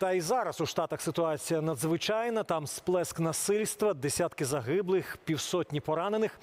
Та й зараз у штатах ситуація надзвичайна. Там сплеск насильства, десятки загиблих, півсотні поранених.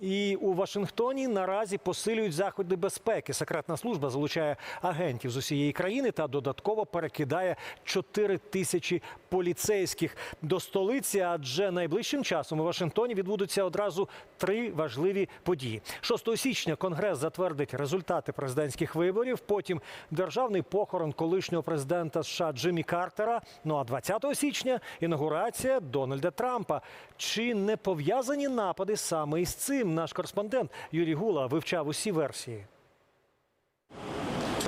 І у Вашингтоні наразі посилюють заходи безпеки. Секретна служба залучає агентів з усієї країни та додатково перекидає 4 тисячі поліцейських до столиці. Адже найближчим часом у Вашингтоні відбудуться одразу три важливі події. 6 січня Конгрес затвердить результати президентських виборів. Потім державний похорон колишнього президента США Джиммі Картера. Ну а 20 січня інаугурація Дональда Трампа. Чи не пов'язані напади саме із цим? Наш кореспондент Юрій Гула вивчав усі версії.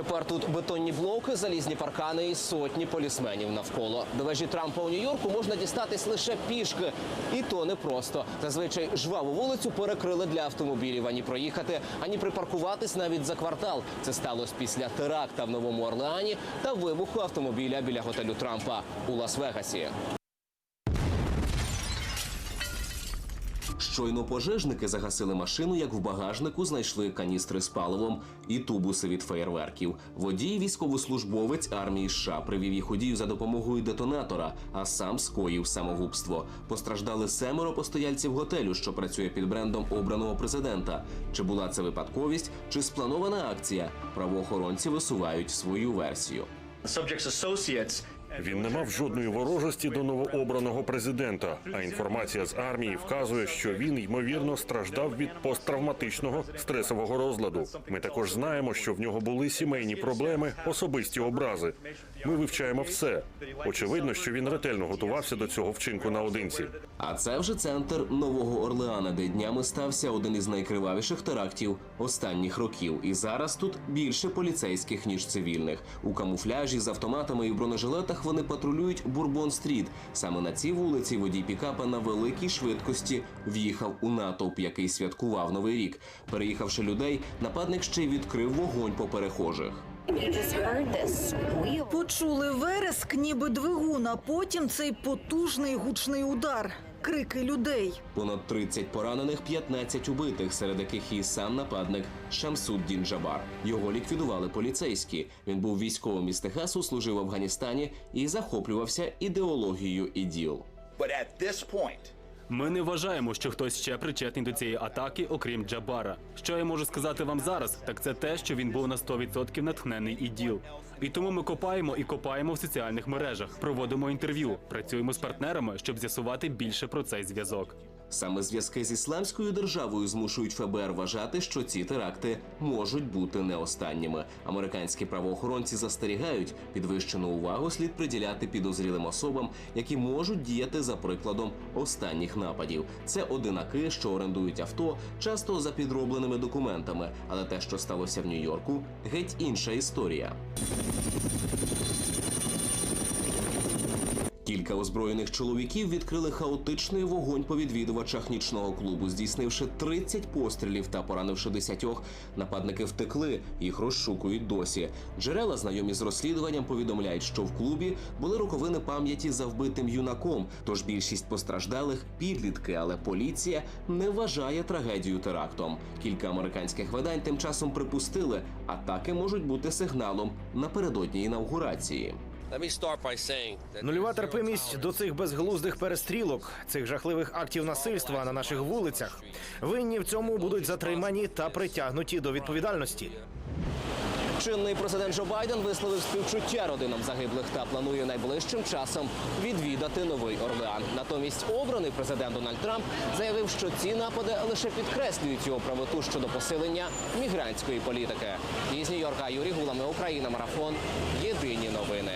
Тепер тут бетонні блоки, залізні паркани і сотні полісменів навколо. До вежі Трампа у Нью-Йорку можна дістатись лише пішки, і то не просто. Зазвичай жваву вулицю перекрили для автомобілів. Ані проїхати, ані припаркуватись навіть за квартал. Це сталося після теракта в Новому Орлеані та вибуху автомобіля біля готелю Трампа у Лас-Вегасі. Щойно пожежники загасили машину, як в багажнику знайшли каністри з паливом і тубуси від феєрверків. Водій, військовослужбовець армії США, привів їх у дію за допомогою детонатора, а сам скоїв самогубство. Постраждали семеро постояльців готелю, що працює під брендом обраного президента. Чи була це випадковість, чи спланована акція? Правоохоронці висувають свою версію. subject's associates Він не мав жодної ворожості до новообраного президента. А інформація з армії вказує, що він ймовірно страждав від посттравматичного стресового розладу. Ми також знаємо, що в нього були сімейні проблеми, особисті образи. Ми вивчаємо все. Очевидно, що він ретельно готувався до цього вчинку наодинці. А це вже центр Нового Орлеана, де днями стався один із найкривавіших терактів останніх років. І зараз тут більше поліцейських ніж цивільних. У камуфляжі з автоматами і в бронежилетах вони патрулюють Бурбон-стріт. Саме на цій вулиці водій пікапа на великій швидкості в'їхав у натовп, який святкував новий рік. Переїхавши людей, нападник ще й відкрив вогонь по перехожих. Почули вереск, ніби двигун, а потім цей потужний гучний удар. Крики людей. Понад 30 поранених, 15 убитих, серед яких і сам нападник Шамсуд Джабар. Його ліквідували поліцейські. Він був військовим із Техасу, служив в Афганістані і захоплювався ідеологією іділ. but at this point Ми не вважаємо, що хтось ще причетний до цієї атаки, окрім Джабара. Що я можу сказати вам зараз, так це те, що він був на 100% натхнений іділ. І тому ми копаємо і копаємо в соціальних мережах, проводимо інтерв'ю, працюємо з партнерами, щоб з'ясувати більше про цей зв'язок. Саме зв'язки з ісламською державою змушують ФБР вважати, що ці теракти можуть бути не останніми. Американські правоохоронці застерігають, підвищену увагу слід приділяти підозрілим особам, які можуть діяти за прикладом останніх нападів. Це одинаки, що орендують авто, часто за підробленими документами. Але те, що сталося в Нью-Йорку, геть інша історія. Кілька озброєних чоловіків відкрили хаотичний вогонь по відвідувачах нічного клубу, здійснивши 30 пострілів та поранивши десятьох. Нападники втекли, їх розшукують досі. Джерела, знайомі з розслідуванням, повідомляють, що в клубі були роковини пам'яті за вбитим юнаком. Тож більшість постраждалих підлітки, але поліція не вважає трагедію терактом. Кілька американських видань тим часом припустили, атаки можуть бути сигналом напередодні інаугурації. Нульова терпимість до цих безглуздих перестрілок, цих жахливих актів насильства на наших вулицях. Винні в цьому будуть затримані та притягнуті до відповідальності. Чинний президент Джо Байден висловив співчуття родинам загиблих та планує найближчим часом відвідати новий Орлеан. Натомість обраний президент Дональд Трамп заявив, що ці напади лише підкреслюють його правоту щодо посилення мігрантської політики. Із Нью-Йорка Юрій Гулами, Україна, марафон. Єдині новини.